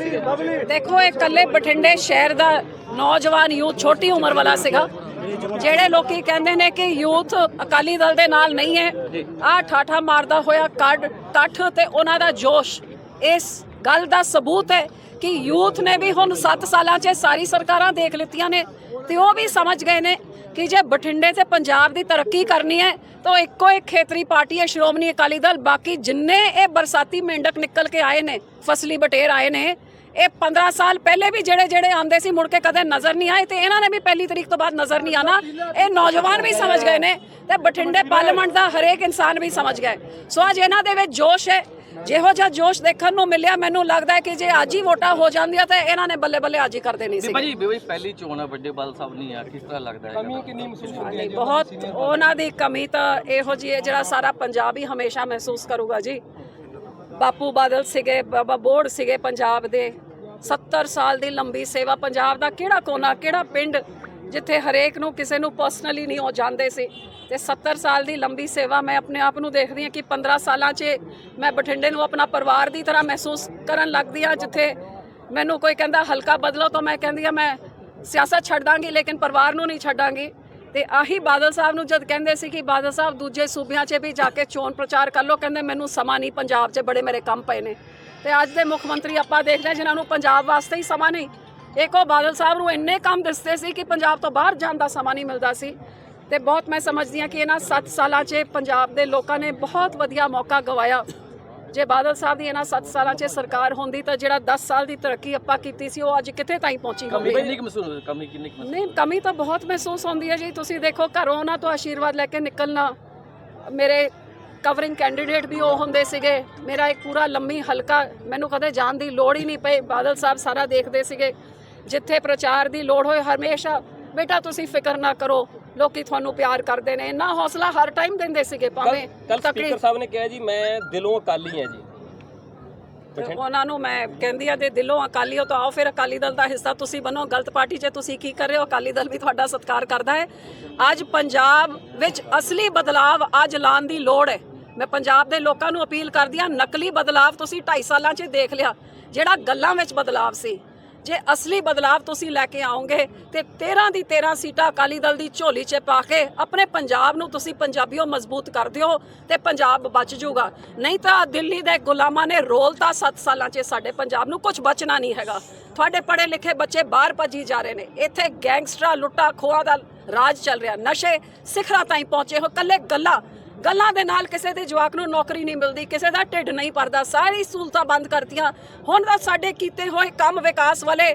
ਦੇਖੋ, ਇਹ ਕੱਲੇ ਬਠਿੰਡੇ ਸ਼ਹਿਰ ਦਾ ਨੌਜਵਾਨ ਯੂਥ, ਛੋਟੀ ਉਮਰ ਵਾਲਾ ਸੀਗਾ, ਜਿਹੜੇ ਲੋਕੀ ਕਹਿੰਦੇ ਨੇ ਕਿ ਯੂਥ ਅਕਾਲੀ ਦਲ ਦੇ ਨਾਲ ਨਹੀਂ ਹੈ। ਆ ਠਾਠਾ ਮਾਰਦਾ ਹੋਇਆ ਕੱਢ ਕੱਠ ਤੇ ਉਹਨਾਂ ਦਾ ਜੋਸ਼। ਇਸ ਗੱਲ ਦਾ ਸਬੂਤ ਹੈ ਕਿ ਯੂਥ ਨੇ ਵੀ ਹੁਣ 7 ਸਾਲਾਂ 'ਚ ਸਾਰੀ ਸਰਕਾਰਾਂ ਦੇਖ ਲਿੱਤੀਆਂ ਨੇ ਤੇ ਉਹ ਵੀ ਸਮਝ ਗਏ ਨੇ ਕਿ ਜੇ ਬਠਿੰਡੇ ਤੇ ਪੰਜਾਬ ਦੀ ਤਰੱਕੀ ਕਰਨੀ ਹੈ, ਤਾਂ ਇੱਕੋ ਇੱਕ ਖੇਤਰੀ ਪਾਰਟੀ ਹੈ, ਸ਼੍ਰੋਮਣੀ ਅਕਾਲੀ ਦਲ। ਬਾਕੀ ਜਿੰਨੇ ਇਹ ਬਰਸਾਤੀ ਮੇਂਢਕ ਨਿਕਲ ਕੇ ਆਏ ਨੇ, ਫਸਲੀ ਬਟੇਰ ਆਏ ਨੇ ਇਹ 15 ਸਾਲ ਪਹਿਲੇ ਵੀ ਜਿਹੜੇ ਜਿਹੜੇ ਆਂਦੇ ਸੀ ਮੁੜ ਕੇ ਕਦੇ ਨਜ਼ਰ ਨਹੀਂ ਆਏ ਤੇ ਇਹਨਾਂ ਨੇ ਵੀ ਪਹਿਲੀ ਤਰੀਕ ਤੋਂ ਬਾਅਦ ਨਜ਼ਰ ਨਹੀਂ ਆਣਾ ਇਹ ਨੌਜਵਾਨ ਵੀ ਸਮਝ ਗਏ ਨੇ ਤੇ ਬਠਿੰਡੇ ਪਾਰਲੀਮੈਂਟ ਦਾ ਹਰੇਕ ਇਨਸਾਨ ਵੀ ਸਮਝ ਗਿਆ ਹੈ। ਸੋ ਅੱਜ ਇਹਨਾਂ ਦੇ ਵਿੱਚ ਜੋਸ਼ ਹੈ। ਜਿਹੋ ਜਿਹਾ ਜੋਸ਼ ਦੇਖਣ ਨੂੰ ਮਿਲਿਆ ਮੈਨੂੰ ਲੱਗਦਾ ਹੈ ਕਿ ਜੇ ਅੱਜ ਹੀ ਵੋਟਾਂ ਹੋ ਜਾਂਦੀਆਂ ਤਾਂ ਇਹਨਾਂ ਨੇ ਬੱਲੇ ਬੱਲੇ ਅੱਜ ਹੀ ਕਰ ਦੇਣੀ ਸੀ। ਭਾਜੀ ਬਈ ਪਹਿਲੀ ਚੋਣ ਆ ਵੱਡੇ ਬਾਲ ਸਾਹਿਬ ਨਹੀਂ ਆ ਕਿਸ ਤਰ੍ਹਾਂ ਲੱਗਦਾ ਹੈ ਕਮੀ ਕਿੰਨੀ ਮਹਿਸੂਸ ਹੁੰਦੀ ਬਹੁਤ ਉਹਨਾਂ ਦੀ ਕਮੀ ਤਾਂ ਇਹੋ ਜਿਹੀ ਹੈ ਜਿਹੜਾ ਸਾਰਾ ਪੰਜਾਬ ਹੀ ਹਮੇਸ਼ਾ ਮਹਿਸੂਸ ਕਰੂਗਾ ਜੀ। ਬਾਪੂ ਬਾਦਲ ਸੀਗੇ ਬਾਬਾ ਬੋੜ ਸੀਗੇ ਪੰਜਾਬ ਦੇ। 70 ਸਾਲ ਦੀ ਲੰਬੀ ਸੇਵਾ ਪੰਜਾਬ ਦਾ ਕਿਹੜਾ ਕੋਨਾ, ਕਿਹੜਾ ਪਿੰਡ ਜਿੱਥੇ ਹਰੇਕ ਨੂੰ ਕਿਸੇ ਨੂੰ ਪਰਸਨਲੀ ਨਹੀਂ ਉਹ ਜਾਂਦੇ ਸੀ। ਤੇ 70 ਸਾਲ ਦੀ ਲੰਬੀ ਸੇਵਾ ਮੈਂ ਆਪਣੇ ਆਪ ਨੂੰ ਦੇਖਦੀ ਹਾਂ ਕਿ 15 ਸਾਲਾਂ 'ਚ ਮੈਂ ਬਠਿੰਡੇ ਨੂੰ ਆਪਣਾ ਪਰਿਵਾਰ ਦੀ ਤਰ੍ਹਾਂ ਮਹਿਸੂਸ ਕਰਨ ਲੱਗਦੀ ਹਾਂ, ਜਿੱਥੇ ਮੈਨੂੰ ਕੋਈ ਕਹਿੰਦਾ ਹਲਕਾ ਬਦਲੋ ਤਾਂ ਮੈਂ ਕਹਿੰਦੀ ਆ ਮੈਂ ਸਿਆਸਤ ਛੱਡ ਦਾਂਗੀ ਲੇਕਿਨ ਪਰਿਵਾਰ ਨੂੰ ਨਹੀਂ ਛੱਡਾਂਗੀ। ਤੇ ਆਹੀ ਬਾਦਲ ਸਾਹਿਬ ਨੂੰ ਜਦ ਕਹਿੰਦੇ ਸੀ ਕਿ ਬਾਦਲ ਸਾਹਿਬ ਦੂਜੇ ਸੂਬਿਆਂ 'ਚ ਵੀ ਜਾ ਕੇ ਚੋਣ ਪ੍ਰਚਾਰ ਕਰ ਲਓ, ਕਹਿੰਦੇ ਮੈਨੂੰ ਸਮਾਂ ਨਹੀਂ, ਪੰਜਾਬ 'ਚ ਬੜੇ ਮੇਰੇ ਕੰਮ ਪਏ ਨੇ। ਤੇ ਅੱਜ ਦੇ ਮੁੱਖ ਮੰਤਰੀ ਆਪਾਂ ਦੇਖਦੇ ਹਾਂ ਜਿਨ੍ਹਾਂ ਨੂੰ ਪੰਜਾਬ ਵਾਸਤੇ ਹੀ ਸਮਾਂ ਨਹੀਂ। ਇੱਕ ਉਹ ਬਾਦਲ ਸਾਹਿਬ ਨੂੰ ਇੰਨੇ ਕੰਮ ਦਿਸਦੇ ਸੀ ਕਿ ਪੰਜਾਬ ਤੋਂ ਬਾਹਰ ਜਾਣ ਦਾ ਸਮਾਂ ਨਹੀਂ ਮਿਲਦਾ ਸੀ। ਤੇ ਬਹੁਤ ਮੈਂ ਸਮਝਦੀ ਹਾਂ ਕਿ ਇਹਨਾਂ 7 ਸਾਲਾਂ 'ਚ ਪੰਜਾਬ ਦੇ ਲੋਕਾਂ ਨੇ ਬਹੁਤ ਵਧੀਆ ਮੌਕਾ ਗਵਾਇਆ। ਜੇ ਬਾਦਲ ਸਾਹਿਬ ਦੀ ਇਹਨਾਂ 7 ਸਾਲਾਂ 'ਚ ਸਰਕਾਰ ਹੁੰਦੀ ਤਾਂ ਜਿਹੜਾ 10 ਸਾਲ ਦੀ ਤਰੱਕੀ ਆਪਾਂ ਕੀਤੀ ਸੀ ਉਹ ਅੱਜ ਕਿੱਥੇ ਤਾਈਂ ਪਹੁੰਚੀ ਕਮੀ ਹੁੰਦੀ ਕਿੰਨੀ ਕੁ ਮਹਿਸੂਸ ਹੁੰਦੀ? ਕਮੀ ਕਿੰਨੀ ਕੁ ਨਹੀਂ ਕਮੀ ਤਾਂ ਬਹੁਤ ਮਹਿਸੂਸ ਹੁੰਦੀ ਹੈ ਜੀ। ਤੁਸੀਂ ਦੇਖੋ ਘਰੋਂ ਉਹਨਾਂ ਤੋਂ ਆਸ਼ੀਰਵਾਦ ਲੈ ਕੇ ਨਿਕਲਣਾ। ਮੇਰੇ ਕਵਰਿੰਗ ਕੈਂਡੀਡੇਟ ਵੀ ਉਹ ਹੁੰਦੇ ਸੀਗੇ। ਮੇਰਾ ਇੱਕ ਪੂਰਾ ਲੰਮੀ ਹਲਕਾ ਮੈਨੂੰ ਕਦੇ ਜਾਣ ਦੀ ਲੋੜ ਹੀ ਨਹੀਂ ਪਈ। ਬਾਦਲ ਸਾਹਿਬ ਸਾਰਾ ਦੇਖਦੇ ਸੀਗੇ। ਜਿੱਥੇ ਪ੍ਰਚਾਰ ਦੀ ਲੋੜ ਹੋਏ ਹਮੇਸ਼ਾ ਬੇਟਾ ਤੁਸੀਂ ਫਿਕਰ ਨਾ ਕਰੋ। ਲੋਕੀ ਤੁਹਾਨੂੰ ਪਿਆਰ ਕਰਦੇ ਨੇ ਇੰਨਾ ਹੌਸਲਾ ਹਰ ਟਾਈਮ ਦਿੰਦੇ ਸੀਗੇ ਭਾਵੇਂ ਕੱਲ ਸਪੀਕਰ ਸਾਹਿਬ ਨੇ ਕਿਹਾ ਜੀ ਮੈਂ ਦਿਲੋਂ ਅਕਾਲੀ ਹਾਂ ਜੀ। ਉਹਨਾਂ ਨੂੰ ਮੈਂ ਕਹਿੰਦੀ ਆ ਤੇ ਦਿਲੋਂ ਅਕਾਲੀ ਹੋ ਤਾਂ ਆਓ ਫਿਰ ਅਕਾਲੀ ਦਲ ਦਾ ਹਿੱਸਾ ਤੁਸੀਂ ਬਣੋ। ਗਲਤ ਪਾਰਟੀ 'ਚ ਤੁਸੀਂ ਕੀ ਕਰ ਰਹੇ ਹੋ? ਅਕਾਲੀ ਦਲ ਵੀ ਤੁਹਾਡਾ ਸਤਿਕਾਰ ਕਰਦਾ ਹੈ। ਅੱਜ ਪੰਜਾਬ ਵਿੱਚ ਅਸਲੀ ਬਦਲਾਵ ਅੱਜ ਲਾਉਣ ਦੀ ਲੋੜ ਹੈ। ਮੈਂ ਪੰਜਾਬ ਦੇ ਲੋਕਾਂ ਨੂੰ ਅਪੀਲ ਕਰਦੀ ਆ ਨਕਲੀ ਬਦਲਾਵ ਤੁਸੀਂ 2.5 ਸਾਲਾਂ 'ਚ ਦੇਖ ਲਿਆ ਜਿਹੜਾ ਗੱਲਾਂ ਵਿੱਚ ਬਦਲਾਵ ਸੀ। ਜੇ ਅਸਲੀ ਬਦਲਾਵ ਤੁਸੀਂ ਲੈ ਕੇ ਆਓਗੇ ਤੇ 13 ਦੀ 13 ਸੀਟਾਂ ਅਕਾਲੀ ਦਲ ਦੀ ਝੋਲੀ 'ਚ ਪਾ ਕੇ ਆਪਣੇ ਪੰਜਾਬ ਨੂੰ ਤੁਸੀਂ ਪੰਜਾਬੀਓ ਮਜ਼ਬੂਤ ਕਰ ਦਿਓ ਤੇ ਪੰਜਾਬ ਬਚ ਜਾਊਗਾ। ਨਹੀਂ ਤਾਂ ਦਿੱਲੀ ਦੇ ਗੁਲਾਮਾਂ ਨੇ ਰੋਲਤਾ 7 ਸਾਲਾਂ 'ਚ ਸਾਡੇ ਪੰਜਾਬ ਨੂੰ ਕੁਝ ਬਚਣਾ ਨਹੀਂ ਹੈਗਾ। ਤੁਹਾਡੇ ਪੜ੍ਹੇ ਲਿਖੇ ਬੱਚੇ ਬਾਹਰ ਭੱਜੀ ਜਾ ਰਹੇ ਨੇ। ਇੱਥੇ ਗੈਂਗਸਟਰਾਂ ਲੁੱਟਾ ਖੋਹਾਂ ਦਾ ਰਾਜ ਚੱਲ ਰਿਹਾ। ਨਸ਼ੇ ਸਿਖਰਾਂ ਤਾਈਂ ਪਹੁੰਚੇ ਹੋ ਕੱਲੇ ਗੱਲਾਂ ਗੱਲਾਂ ਦੇ ਨਾਲ ਕਿਸੇ ਦੇ ਜਵਾਕ ਨੂੰ ਨੌਕਰੀ ਨਹੀਂ ਮਿਲਦੀ, ਕਿਸੇ ਦਾ ਢਿੱਡ ਨਹੀਂ ਭਰਦਾ, ਸਾਰੀ ਸਹੂਲਤਾਂ ਬੰਦ ਕਰਤੀਆਂ। ਹੁਣ ਤਾਂ ਸਾਡੇ ਕੀਤੇ ਹੋਏ ਕੰਮ ਵਿਕਾਸ ਵਾਲੇ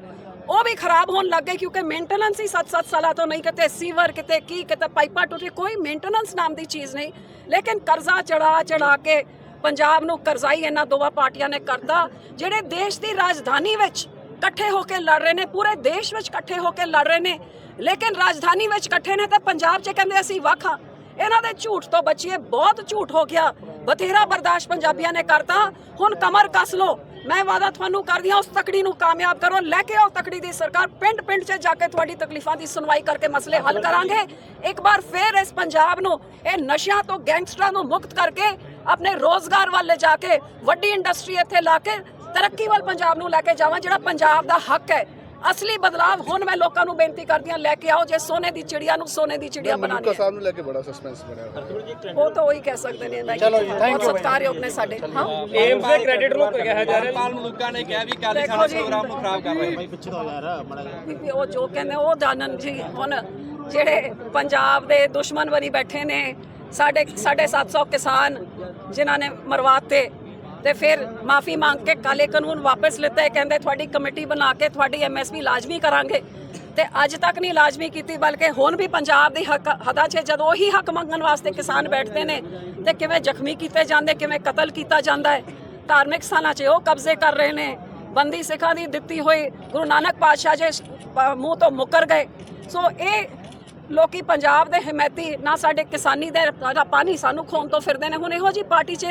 ਉਹ ਵੀ ਖਰਾਬ ਹੋਣ ਲੱਗ ਗਏ ਕਿਉਂਕਿ ਮੇਨਟੇਨੈਂਸ ਹੀ 7-7 ਸਾਲਾਂ ਤੋਂ ਨਹੀਂ, ਕਿਤੇ ਸੀਵਰ, ਕਿਤੇ ਕੀ, ਕਿਤੇ ਪਾਈਪਾਂ ਟੁੱਟੀ, ਕੋਈ ਮੇਨਟੇਨੈਂਸ ਨਾਮ ਦੀ ਚੀਜ਼ ਨਹੀਂ। ਲੇਕਿਨ ਕਰਜ਼ਾ ਚੜਾ ਚੜਾ ਕੇ ਪੰਜਾਬ ਨੂੰ ਕਰਜ਼ਾਈ ਇਹਨਾਂ ਦੋਵਾਂ ਪਾਰਟੀਆਂ ਨੇ ਕਰਦਾ ਜਿਹੜੇ ਦੇਸ਼ ਦੀ ਰਾਜਧਾਨੀ ਵਿੱਚ ਇਕੱਠੇ ਹੋ ਕੇ ਲੜ ਰਹੇ ਨੇ, ਪੂਰੇ ਦੇਸ਼ ਵਿੱਚ ਇਕੱਠੇ ਹੋ ਕੇ ਲੜ ਰਹੇ ਨੇ, ਲੇਕਿਨ ਰਾਜਧਾਨੀ ਵਿੱਚ ਇਕੱਠੇ ਨੇ ਤਾਂ ਪੰਜਾਬ 'ਚ ਕਹਿੰਦੇ ਅਸੀਂ ਵੱਖ ਹਾਂ। ਇਹਨਾਂ ਦੇ ਝੂਠ ਤੋਂ ਬਚੀਏ, ਬਹੁਤ ਝੂਠ ਹੋ ਗਿਆ। ਬਥੇਰਾ ਬਰਦਾਸ਼ਤ ਪੰਜਾਬੀਆਂ ਨੇ ਕਰਤਾ। ਹੁਣ ਕਮਰ ਕੱਸ ਲੋ ਮੈਂ ਵਾਦਾ ਤੁਹਾਨੂੰ ਕਰਦੀ ਹਾਂ, ਉਸ ਤਕੜੀ ਨੂੰ ਕਾਮਯਾਬ ਕਰੋ। ਲੈ ਕੇ ਆਓ ਤਕੜੀ ਦੀ ਸਰਕਾਰ। ਪਿੰਡ ਪਿੰਡ 'ਚ ਜਾ ਕੇ ਤੁਹਾਡੀ ਤਕਲੀਫਾਂ ਦੀ ਸੁਣਵਾਈ ਕਰਕੇ ਮਸਲੇ ਹੱਲ ਕਰਾਂਗੇ। ਇੱਕ ਵਾਰ ਫੇਰ ਇਸ ਪੰਜਾਬ ਨੂੰ, ਇਹ ਨਸ਼ਿਆਂ ਤੋਂ ਗੈਂਗਸਟਰਾਂ ਨੂੰ ਮੁਕਤ ਕਰਕੇ, ਆਪਣੇ ਰੋਜ਼ਗਾਰ ਵੱਲ ਜਾ ਕੇ, ਵੱਡੀ ਇੰਡਸਟਰੀ ਇੱਥੇ ਲਾ ਕੇ, ਤਰੱਕੀ ਵੱਲ ਪੰਜਾਬ ਨੂੰ ਲੈ ਕੇ ਜਾਵਾਂ, ਜਿਹੜਾ ਪੰਜਾਬ ਦਾ ਹੱਕ ਹੈ। ਅਸਲੀ ਬਦਲਾਵ ਹੁਣ ਮੈਂ ਲੋਕਾਂ ਨੂੰ ਬੇਨਤੀ ਕਰਦੀ ਹਾਂ ਲੈ ਕੇ ਆਓ ਜੇ ਸੋਨੇ ਦੀ ਚਿੜੀਆ ਨੂੰ ਸੋਨੇ ਦੀ ਚਿੜੀਆ ਬਣਾਣੀ ਮਲੂਕਾ ਹੈ ਸਾਹਿਬ ਨੂੰ ਲੈ ਕੇ ਬੜਾ ਸਸਪੈਂਸ ਬਣਿਆ ਹੋਇਆ। ਉਹ ਤਾਂ ਉਹੀ ਕਹਿ ਸਕਦੇ ਨੇ ਮੈਂ ਚਲੋ ਜੀ ਥੈਂਕ ਯੂ ਸਤਿਕਾਰਯੋਗ ਨੇ ਸਾਡੇ ਹਾਂ। ਏਮਸ ਦੇ ਕ੍ਰੈਡਿਟ ਨੂੰ ਕਿਹਾ ਜਾ ਰਿਹਾ? ਪਾਲ ਮਲੂਕਾ ਨੇ ਕਿਹਾ ਵੀ ਕਾਲੀ ਦੇਖੋ ਸਾਡਾ ਜੀ। ਪ੍ਰੋਗਰਾਮ ਨੂੰ ਖਰਾਬ ਕਰ ਰਹੇ ਨੇ। ਵੀ ਉਹ ਜੋ ਕਹਿੰਦੇ ਉਹ ਜਾਣਨ ਜੀ ਹੁਣ ਜਿਹੜੇ ਪੰਜਾਬ ਦੇ ਦੁਸ਼ਮਣ ਬਣੀ ਬੈਠੇ ਨੇ ਸਾਡੇ ਸਾਡੇ 700 ਕਿਸਾਨ ਜਿਨ੍ਹਾਂ ਨੇ ਮਰਵਾਤੇ ਤੇ ਫਿਰ ਮਾਫੀ ਮੰਗ ਕੇ ਕਾਲੇ ਕਾਨੂੰਨ ਵਾਪਸ ਲਿੱਤੇ ਕਹਿੰਦੇ ਤੁਹਾਡੀ ਕਮੇਟੀ ਬਣਾ ਕੇ ਤੁਹਾਡੀ ਐਮਐਸਪੀ ਲਾਜ਼ਮੀ ਕਰਾਂਗੇ। ਤੇ ਅੱਜ ਤੱਕ ਨਹੀਂ ਲਾਜ਼ਮੀ ਕੀਤੀ, ਬਲਕਿ ਹੁਣ ਵੀ ਪੰਜਾਬ ਦੀ ਹੱਕ ਹਦਾ 'ਚ ਜਦੋਂ ਉਹੀ ਹੱਕ ਮੰਗਣ ਵਾਸਤੇ ਕਿਸਾਨ ਬੈਠਦੇ ਨੇ, ਤੇ ਕਿਵੇਂ ਜ਼ਖਮੀ ਕੀਤੇ ਜਾਂਦੇ, ਕਿਵੇਂ ਕਤਲ ਕੀਤਾ ਜਾਂਦਾ ਹੈ। ਧਾਰਮਿਕ ਸਥਾਨਾਂ 'ਚ ਉਹ ਕਬਜ਼ੇ ਕਰ ਰਹੇ ਨੇ। ਬੰਦੀ ਸਿੱਖਾਂ ਦੀ ਦਿੱਤੀ ਹੋਈ ਗੁਰੂ ਨਾਨਕ ਪਾਤਸ਼ਾਹ ਜੇ ਮੂੰਹ ਤੋਂ ਮੁੱਕਰ ਗਏ। ਸੋ ਇਹ ਲੋਕੀ ਪੰਜਾਬ ਦੇ ਹਮਾਇਤੀ ਨਾ ਸਾਡੇ ਕਿਸਾਨੀ ਦੇ ਦਾ ਪਾਣੀ ਸਾਨੂੰ ਖੋਣ ਤੋਂ ਫਿਰਦੇ ਨੇ। ਹੁਣ ਇਹੋ ਜੀ ਪਾਰਟੀ 'ਚ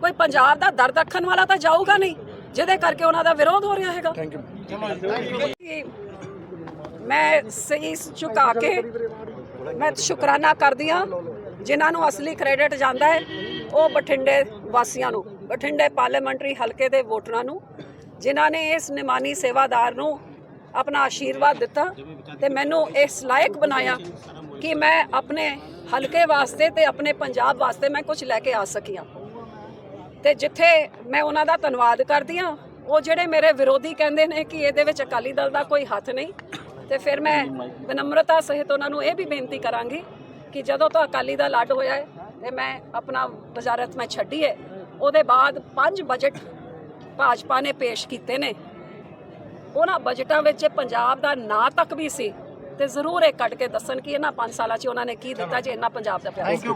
ਕੋਈ ਪੰਜਾਬ ਦਾ ਦਰਦ ਰੱਖਣ ਵਾਲਾ ਤਾਂ ਜਾਊਗਾ ਨਹੀਂ ਜਿਹਦੇ ਕਰਕੇ ਉਹਨਾਂ ਦਾ ਵਿਰੋਧ ਹੋ ਰਿਹਾ ਹੈਗਾ। ਥੈਂਕ ਯੂ ਮੈਂ ਸਹੀ ਝੁਕਾ ਕੇ ਮੈਂ ਸ਼ੁਕਰਾਨਾ ਕਰਦੀ ਹਾਂ ਜਿਨ੍ਹਾਂ ਨੂੰ ਅਸਲੀ ਕ੍ਰੈਡਿਟ ਜਾਂਦਾ ਹੈ ਉਹ ਬਠਿੰਡੇ ਵਾਸੀਆਂ ਨੂੰ ਬਠਿੰਡੇ ਪਾਰਲੀਮੈਂਟਰੀ ਹਲਕੇ ਦੇ ਵੋਟਰਾਂ ਨੂੰ ਜਿਨ੍ਹਾਂ ਨੇ ਇਸ ਨਿਮਾਨੀ ਸੇਵਾਦਾਰ ਨੂੰ ਆਪਣਾ ਆਸ਼ੀਰਵਾਦ ਦਿੱਤਾ ਤੇ ਮੈਨੂੰ ਇਸ ਲਾਇਕ ਬਣਾਇਆ ਕਿ ਮੈਂ ਆਪਣੇ ਹਲਕੇ ਵਾਸਤੇ ਤੇ ਆਪਣੇ ਪੰਜਾਬ ਵਾਸਤੇ ਮੈਂ ਕੁਝ ਲੈ ਕੇ ਆ ਸਕੀਆਂ ਤੇ ਜਿੱਥੇ ਮੈਂ ਉਹਨਾਂ ਦਾ ਧੰਨਵਾਦ ਕਰਦੀ ਹਾਂ, ਉਹ ਜਿਹੜੇ ਮੇਰੇ ਵਿਰੋਧੀ ਕਹਿੰਦੇ ਨੇ ਕਿ ਇਹਦੇ ਵਿੱਚ ਅਕਾਲੀ ਦਲ ਦਾ ਕੋਈ ਹੱਥ ਨਹੀਂ, ਤੇ ਫਿਰ ਮੈਂ ਵਿਨમ્રਤਾ ਸਹਿਤ ਉਹਨਾਂ ਨੂੰ ਇਹ ਵੀ ਬੇਨਤੀ ਕਰਾਂਗੀ ਕਿ ਜਦੋਂ ਤੋਂ ਅਕਾਲੀ ਦਲ ਅੱਡ ਹੋਇਆ ਹੈ ਤੇ ਮੈਂ ਆਪਣਾ ਵਜ਼ਾਰਤ ਮੈਂ ਛੱਡੀ ਹੈ, ਉਹਦੇ ਬਾਅਦ ਪੰਜ ਬਜਟ ਭਾਜਪਾ ਨੇ ਪੇਸ਼ ਕੀਤੇ ਨੇ। ਉਹਨਾਂ ਬਜਟਾਂ ਵਿੱਚ ਪੰਜਾਬ ਦਾ ਨਾਂ ਤੱਕ ਵੀ ਸੀ। ਤੇ ਜ਼ਰੂਰ ਇਹ ਕੱਢ ਕੇ ਦੱਸਣ ਕਿ ਇਹਨਾਂ 5 ਸਾਲਾਂ 'ਚ ਉਹਨਾਂ ਨੇ ਕੀ ਦਿੱਤਾ ਜੇ ਇੰਨਾ ਪੰਜਾਬ ਦਾ ਪਿਆਰ ਸੀ।